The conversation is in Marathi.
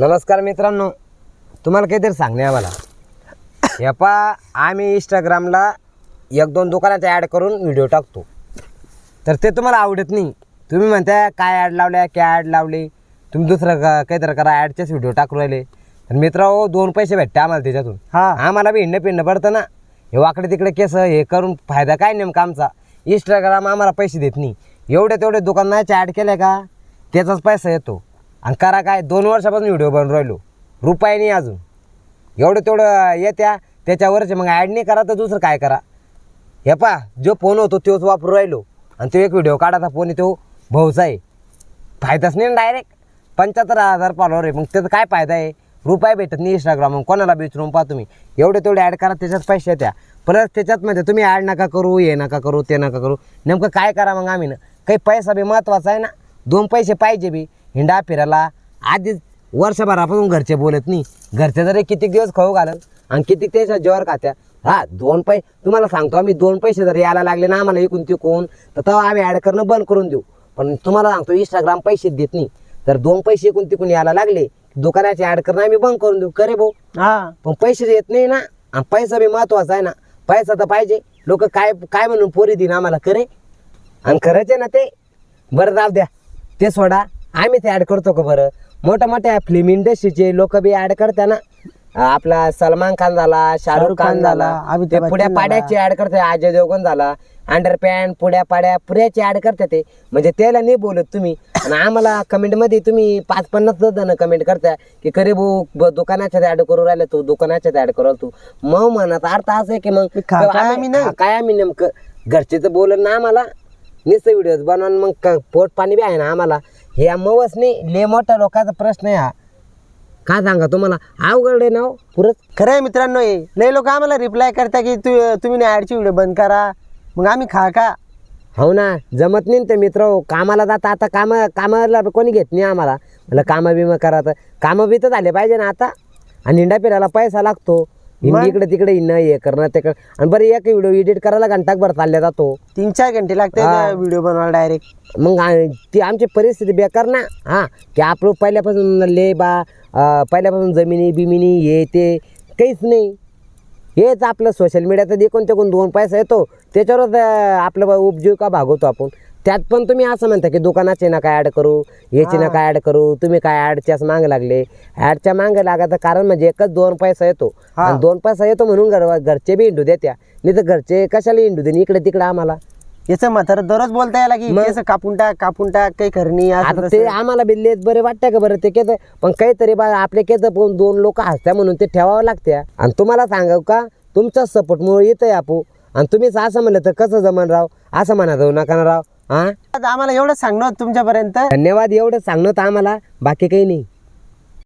नमस्कार मित्रांनो. तुम्हाला काहीतरी सांगणे आम्हाला. हे पा आम्ही इंस्टाग्रामला एक दोन दुकानाचा ॲड करून व्हिडिओ टाकतो. तर ते तुम्हाला आवडत नाही. तुम्ही म्हणता काय ॲड लावल्या? काय ॲड लावले तुम्ही दुसरं का काहीतरी करा ॲडचेच व्हिडिओ टाकू राहिले. तर मित्र दोन पैसे भेटते आम्हाला त्याच्यातून. हा. आम्हाला बी हिंडणं पिंडणं पडतं ना. हे वाकडे तिकडे केस हे करून फायदा काय नेमका आमचा? इंस्टाग्राम आम्हाला पैसे देत नाही. एवढे तेवढे दुकानाचे ॲड केले का? त्याचाच पैसा येतो. आणि करा काय दोन वर्षापासून व्हिडिओ बनवून राहिलो. रुपये नाही अजून. एवढं तेवढं येत्या त्याच्यावरच मग ॲड नाही करा तर दुसरं काय करा. हे पा जो फोन होतो तोच वापरू राहिलो. आणि तो एक व्हिडिओ काढायचा फोन आहे तो. भाऊचा आहे. फायदाच नाही डायरेक्ट पंच्याहत्तर हजार फॉलोअर आहे. मग त्याचा काय फायदा आहे? रुपये भेटत नाही इंस्टाग्राम कोणाला विचारून पहा तुम्ही. एवढे तेवढे ॲड करा त्याच्यात पैसे येत्या. प्लस त्याच्यात म्हणजे तुम्ही ॲड नका करू हे नका करू ते नका करू. नेमकं काय करा मग आम्ही ना? काही पैसा बी महत्त्वाचा आहे ना? दोन पैसे पाहिजे बी. हिंडा फिरायला. आधीच वर्षभरापासून घरचे बोलत नाही. घरचे जरी किती दिवस खाऊ घालत आणि किती त्याच्या जेवर खात्या. हा दोन पै तुम्हाला सांगतो आम्ही दोन पैसे जर यायला लागले ना आम्हाला इकून तिकून तर तेव्हा आम्ही ॲड करणं बंद करून देऊ. पण तुम्हाला सांगतो इंस्टाग्राम पैसे देत नाही. तर दोन पैसे इकून तिकून यायला लागले दुकानाचे ॲड करणं आम्ही बंद करून देऊ. करे भाऊ. हा. पण पैसे येत नाही ना आणि पैसा बी महत्त्वाचा आहे ना. पैसा तर पाहिजे. लोक काय काय म्हणून पोरी देईन आम्हाला करे? आणि खरंच आहे ना ते? बरं जाऊ द्या. ते सोडा. आम्ही ते ॲड करतो का बरं? मोठ्या मोठ्या फिल्म इंडस्ट्रीचे लोक बी ॲड करता ना आपला सलमान खान झाला शाहरुख खान झाला ते पुढ्या. पाड्याची ॲड करते अजय देवगण झाला अंडरपॅन्ट पुड्या पाड्या पुऱ्याची ॲड करते ते. म्हणजे त्याला नाही बोलत तुम्ही. आणि आम्हाला कमेंटमध्ये तुम्ही पाच पन्नास जण कमेंट करता की खरे भाऊ दुकानाच्यात ॲड करू राहिला तू दुकानाच्यात ॲड करू तू. मग म्हणत अर्थ असं आहे की मग काय आम्ही नेमकं घरचे तर बोलत ना आम्हाला. नुसतं व्हिडिओज बनवून मग क- पोट पाणी बी आहे ना आम्हाला? हे मवच नाही ले मोठ्या लोकांचा प्रश्न आहे हा. काय सांगा तुम्हाला? अवघड आहे ना हो, पुरत खरं आहे मित्रांनो हे. लय लोक आम्हाला रिप्लाय करता की तू तुम्ही ॲडची व्हिडिओ बंद करा मग आम्ही खा का? हो ना जमत नाही ना ते मित्र हो. कामाला जाता आता काम कामाला कोणी घेत नाही आम्हाला. मला कामं बिमं करा तर. कामं बी तर झाले पाहिजे ना आता. आणि हिंडा फिरायला पैसा लागतो? इकडे तिकडे हिंडणं हे करणं ते आणि बरं एक व्हिडिओ एडिट करायला घंटाभर चालल्या जातो. तीन चार घंटे लागते हा. व्हिडिओ बनवायला डायरेक्ट मग आ- ती आमची परिस्थिती बेकार ना. हां की आपलं पहिल्यापासून ले बा अं, पहिल्यापासून जमिनी बिमिनी हे ते काहीच नाही. हेच आपलं सोशल मीडियाचं देखून ते दोन पैसा येतो. त्याच्यावरच अं, आपलं बा- उपजीविका भागवतो आपण. त्यात पण तुम्ही असं म्हणता की दुकानाचे ना काय ॲड करू याची ना काय ॲड करू तुम्ही काय ॲडच्याच माग लागले. ॲडच्या मागे लागायचं कारण म्हणजे एकच दोन पैसा येतो. आणि दोन पैसा येतो म्हणून घर घरचे बी हिंडू देत्या. नाही तर घरचे कशाला हिंडू दे इकडे तिकडे आम्हाला. याचं म्हातारं दररोज बोलता यायला की कापून टाक कापून टाक काही करणी ते आम्हाला बिल्लेत बरे वाटतं का बरं ते केस? पण काहीतरी बा आपले केस पण दोन लोक हसत्या म्हणून ते ठेवावं लागत्या. आणि तुम्हाला सांगाव का तुमच्या सपोर्टमुळे येतंय आपू. आणि तुम्हीच असं म्हणलं तर कसं जमन राव? असं म्हणा जाऊ नका राव. हा? आम्हाला एवढं सांगणं होतं तुमच्यापर्यंत. धन्यवाद एवढं सांगणं होतं आम्हाला. बाकी काही नाही.